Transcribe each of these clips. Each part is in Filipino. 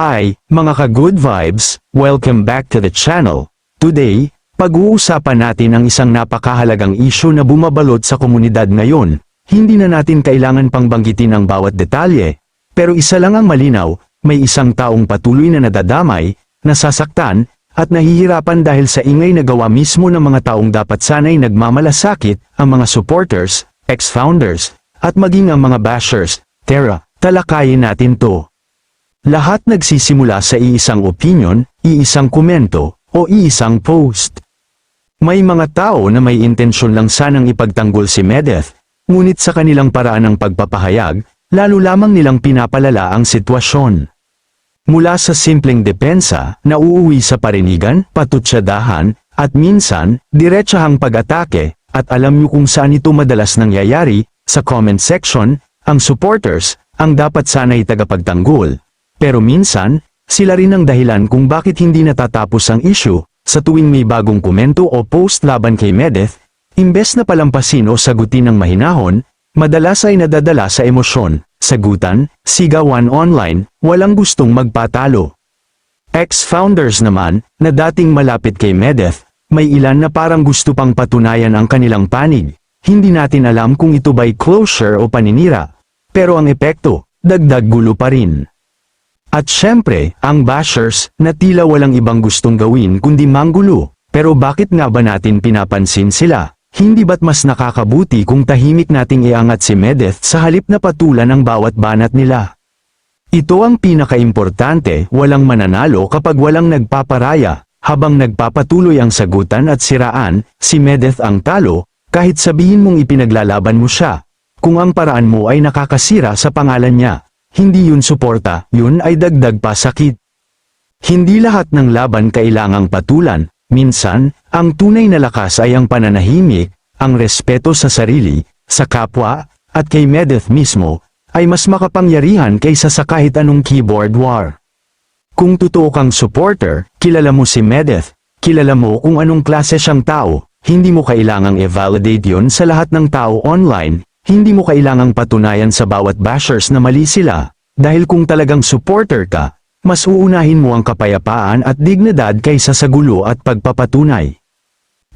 Hi, mga ka-good vibes, welcome back to the channel. Today, pag-uusapan natin ang isang napakahalagang isyu na bumabalot sa komunidad ngayon. Hindi na natin kailangan pang banggitin ang bawat detalye, pero isa lang ang malinaw, may isang taong patuloy na nadadamay, nasasaktan, at nahihirapan dahil sa ingay na gawa mismo ng mga taong dapat sanay nagmamalasakit, ang mga supporters, ex-founders, at maging ang mga bashers. Tara, talakayin natin to. Lahat nagsisimula sa iisang opinion, iisang komento, o iisang post. May mga tao na may intensyon lang sanang ipagtanggol si Medeth, ngunit sa kanilang paraan ng pagpapahayag, lalo lamang nilang pinapalala ang sitwasyon. Mula sa simpleng depensa, na uuwi sa parinigan, patutsadahan, at minsan, diretsahang pag-atake, at alam niyo kung saan ito madalas nangyayari, sa comment section, ang supporters, ang dapat sana'y tagapagtanggol. Pero minsan, sila rin ang dahilan kung bakit hindi natatapos ang issue, sa tuwing may bagong komento o post laban kay Medeth, imbes na palampasin o sagutin ng mahinahon, madalas ay nadadala sa emosyon, sagutan, sigawan online, walang gustong magpatalo. Ex-founders naman, na dating malapit kay Medeth, may ilan na parang gusto pang patunayan ang kanilang panig. Hindi natin alam kung ito ba'y closure o paninira. Pero ang epekto, dagdag gulo pa rin. At syempre, ang bashers, na tila walang ibang gustong gawin kundi manggulo. Pero bakit nga ba natin pinapansin sila? Hindi ba't mas nakakabuti kung tahimik nating iangat si Medeth sa halip na patulan ang bawat banat nila? Ito ang pinakaimportante, walang mananalo kapag walang nagpaparaya, habang nagpapatuloy ang sagutan at siraan, si Medeth ang talo, kahit sabihin mong ipinaglalaban mo siya. Kung ang paraan mo ay nakakasira sa pangalan niya, hindi yun suporta, yun ay dagdag pa sakit. Hindi lahat ng laban kailangang patulan, minsan, ang tunay na lakas ay ang pananahimik, ang respeto sa sarili, sa kapwa, at kay Medeth mismo, ay mas makapangyarihan kaysa sa kahit anong keyboard war. Kung totoo kang supporter, kilala mo si Medeth, kilala mo kung anong klase siyang tao, hindi mo kailangang i-validate yun sa lahat ng tao online, hindi mo kailangang patunayan sa bawat bashers na mali sila, dahil kung talagang supporter ka, mas uunahin mo ang kapayapaan at dignidad kaysa sa gulo at pagpapatunay.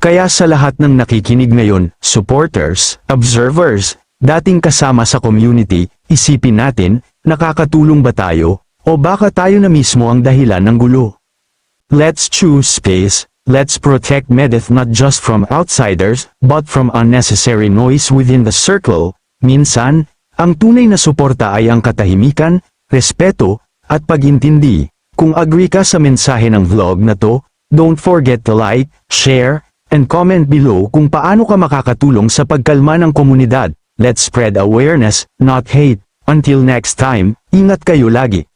Kaya sa lahat ng nakikinig ngayon, supporters, observers, dating kasama sa community, isipin natin, nakakatulong ba tayo, o baka tayo na mismo ang dahilan ng gulo. Let's choose space, let's protect Medeth not just from outsiders, but from unnecessary noise within the circle. Minsan, ang tunay na suporta ay ang katahimikan, respeto, at pagintindi. Kung agree ka sa mensahe ng vlog na to, don't forget to like, share, and comment below kung paano ka makakatulong sa pagkalma ng komunidad. Let's spread awareness, not hate. Until next time, ingat kayo lagi.